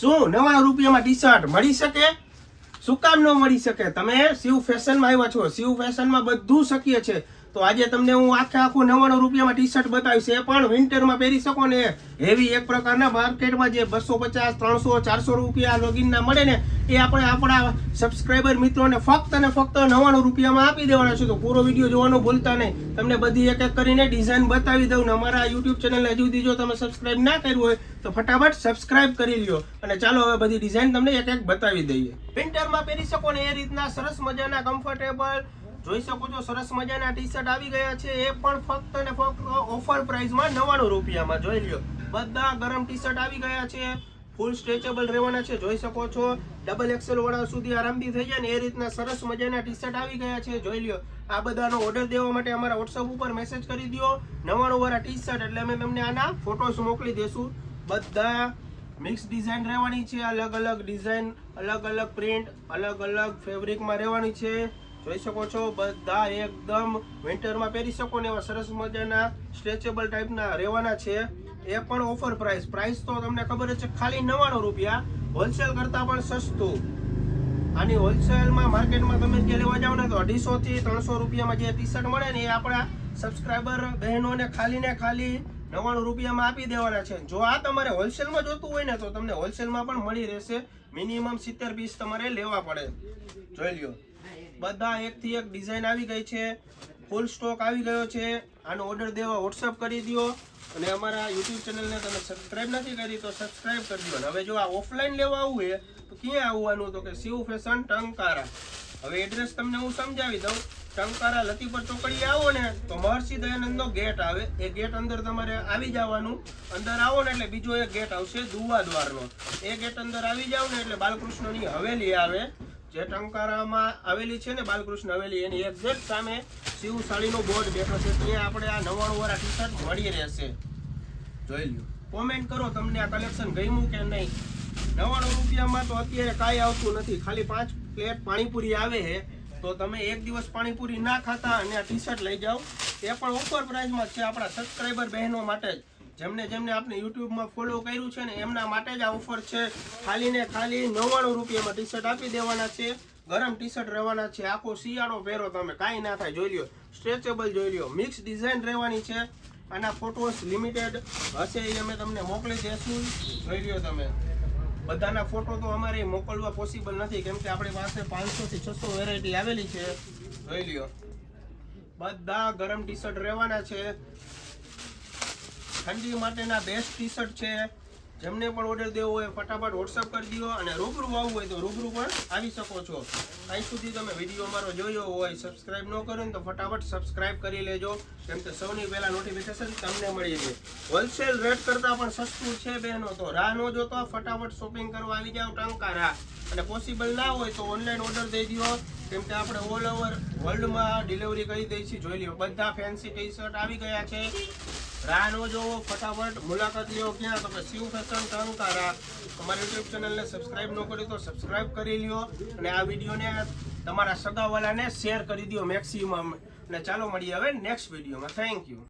શું? નવા રૂપિયામાં ટી શર્ટ મળી શકે? શું કામ ન મળી શકે? તમે શિવ ફેશનમાં આવ્યા છો. શિવ ફેશનમાં બધું શક્ય છે. તો આજે તમને હું આખે આખું નવાણું રૂપિયામાં ટી શર્ટ બતાવીશ, એ પણ વિન્ટરમાં પહેરી શકો ને. હેવી એક પ્રકારના માર્કેટમાં જે બસો પચાસ, ત્રણસો, ચારસો રૂપિયા લોગિનના મળે ને, એ આપણે આપણા સબસ્ક્રાઈબર મિત્રોને ફક્ત અને ફક્ત નવાણું રૂપિયામાં આપી દેવાના છે. તો પૂરો વીડિયો જોવાનું ભૂલતા નહીં. તમને બધી એક એક કરીને ડિઝાઇન બતાવી દઉં ને અમારા યુટ્યુબ ચેનલને હજુ સુધી જો તમે સબસ્ક્રાઇબ ના કર્યું હોય, તો ફટાફટ સબસ્ક્રાઈબ કરી લ્યો. અને ચાલો હવે બધી ડિઝાઇન તમને એક એક બતાવી દઈએ. વિન્ટરમાં પહેરી શકો ને, એ રીતના સરસ મજાના કમ્ફર્ટેબલ જોઈ શકો છો, સરસ મજાના ટી શર્ટ આવી ગયા છે. એ પણ ફક્ત ને ફક્ત ઓફર પ્રાઇસમાં નવાણું રૂપિયામાં. જોઈ લ્યો. બધા ગરમ ટી શર્ટ આવી ગયા છે. ફૂલ સ્ટ્રેચેબલ રહેવાના છે. જોઈ શકો છો. ડબલ એક્સેલ વાળા સુધી આરામથી થઈ જાય ને એ રીતના સરસ મજાના ટી શર્ટ આવી ગયા છે. જોઈ લ્યો. આ બધાનો ઓર્ડર દેવા માટે અમારા વોટ્સઅપ ઉપર મેસેજ કરી દો નવાણું વાળા ટી શર્ટ એટલે અમે તમને આના ફોટોસ મોકલી દઈશું બધા મિક્સ ડિઝાઇન રહેવાની છે. અલગ અલગ ડિઝાઇન અલગ અલગ પ્રિન્ટ અલગ અલગ ફેબ્રિકમાં રહેવાની છે. જોઈ શકો છો, બધા એકદમ વિન્ટરમાં પહેરી શકો ને એવા સરસ મજાના સ્ટ્રેચેબલ ટાઈપના રહેવાના છે. એ પણ ઓફર પ્રાઇસ પ્રાઇસ તો તમને ખબર છે, ખાલી નવ્વાણું રૂપિયા. હોલસેલ કરતાં પણ સસ્તું. આની હોલસેલમાં માર્કેટમાં તમે જે લેવા જાઓ ને તો અઢીસોથી ત્રણસો રૂપિયામાં જે ટી શર્ટ મળે ને એ આપણા સબસ્ક્રાઈબર બહેનોને ખાલી ને ખાલી નવ્વાણું રૂપિયામાં આપી દેવાના છે. જો આ તમારે હોલસેલમાં જોતું હોય ને તો તમને હોલસેલમાં પણ મળી રહેશે. મિનિમમ સિત્તેર પીસ તમારે લેવા પડે. જોઈ લ્યો. બધા એક થી એક ડિઝાઇન આવી ગઈ છે. ફૂલ સ્ટોક આવી ગયો છે. આનો ઓર્ડર દેવા વોટ્સઅપ કરી દો અને અમારા યુટ્યુબ ચેનલને તમે સબસ્ક્રાઇબ નથી કરી તો સબસ્ક્રાઇબ કરી દો હવે જો આ ઓફલાઈન લેવા આવવું હોય તો ક્યાં આવવાનું તો કે શિવ ફેશન ટંકારા. હવે એડ્રેસ તમને હું સમજાવી દઉં. ટંકારા લતીપર ચોકડી આવો ને, તો મહર્ષિ દયાનંદનો ગેટ આવે. એ ગેટ અંદર તમારે આવી જવાનું. અંદર આવો ને એટલે બીજો એક ગેટ આવશે દુવા દ્વારનો. એ ગેટ અંદર આવી જાવ ને એટલે બાલકૃષ્ણની હવેલી આવે. જે ટંકારામાં આવેલી છે ને બાલકૃષ્ણ હવેલી એની એક્ઝેક્ટ સામે શિવ સાડીનો બોર્ડ બેઠો છે ત્યાં આપણે આ નવાણું વાળા ટી શર્ટ મળી રહેશે. જોઈ લ્યો. કોમેન્ટ કરો તમને આ કલેક્શન ગમ્યું કે નહીં? નવાણું રૂપિયામાં તો અત્યારે કાંઈ આવતું નથી. ખાલી પાંચ પ્લેટ પાણીપુરી આવે છે. તો તમે એક દિવસ પાણીપુરી ના ખાતા અને આ ટી શર્ટ લઈ જાઓ. એ પણ ઓફર પ્રાઇસમાં છે આપણા સબસ્ક્રાઈબર બહેનો માટે જ. જેમને જેમને આપણે યુટ્યુબમાં ફોલો કર્યું છે ને, એમના માટે જ આ ઓફર છે. ખાલી ને ખાલી નવ્વાણું રૂપિયામાં ટી શર્ટ આપી દેવાના છે. ગરમ ટી શર્ટ રહેવાના છે. આખો શિયાળો પહેરો તમે, કાંઈ ના થાય. જોઈ લો સ્ટ્રેચેબલ જોઈ લ્યો. મિક્સ ડિઝાઇન રહેવાની છે. આના ફોટોસ લિમિટેડ હશે એ અમે તમને મોકલી દેશું. જોઈ લ્યો તમે. બધાના ફોટો તો અમારે મોકલવા પોસિબલ નથી, કેમ કે આપણી પાસે પાંચસો થી છસો વેરાયટી આવેલી છે. જોઈ લ્યો. બધા ગરમ ટી શર્ટ રહેવાના છે. ઠંડી માટેના બેસ્ટ ટી શર્ટ છે. જેમને પણ ઓર્ડર દેવો હોય, ફટાફટ વોટ્સઅપ કરી દો અને રૂબરૂ આવવું હોય તો રૂબરૂ પણ આવી શકો છો. અહીં સુધી તમે વીડિયો મારો જોયો હોય સબસ્ક્રાઇબ ન કરો તો ફટાફટ સબસ્ક્રાઇબ કરી લેજો. કેમ કે સૌની પહેલાં નોટિફિકેશન તમને મળી રહે. હોલસેલ રેટ કરતાં પણ સસ્તું છે બહેનો તો રાહ ન જોતો ફટાફટ શોપિંગ કરવા આવી જાવ ટંકારા અને પોસિબલ ના હોય તો ઓનલાઈન ઓર્ડર દઈ દો. કેમ કે આપણે ઓલ ઓવર વર્લ્ડમાં ડિલિવરી કરી છીએ જોઈ લ્યો, બધા ફેન્સી ટી શર્ટ આવી ગયા છે. રાહ ન જોવો, ફટાફટ મુલાકાત લ્યો ક્યાં? તમે શિવ ફેશન ટંકારા અમારી યુટ્યુબ ચેનલને સબસ્ક્રાઇબ ન કરી તો સબસ્ક્રાઇબ કરી લ્યો અને આ વિડીયોને તમારા સગાવાલાને શેર કરી દો મેક્સિમમ અને ચાલો મળીએ હવે નેક્સ્ટ વિડીયોમાં થેન્ક યુ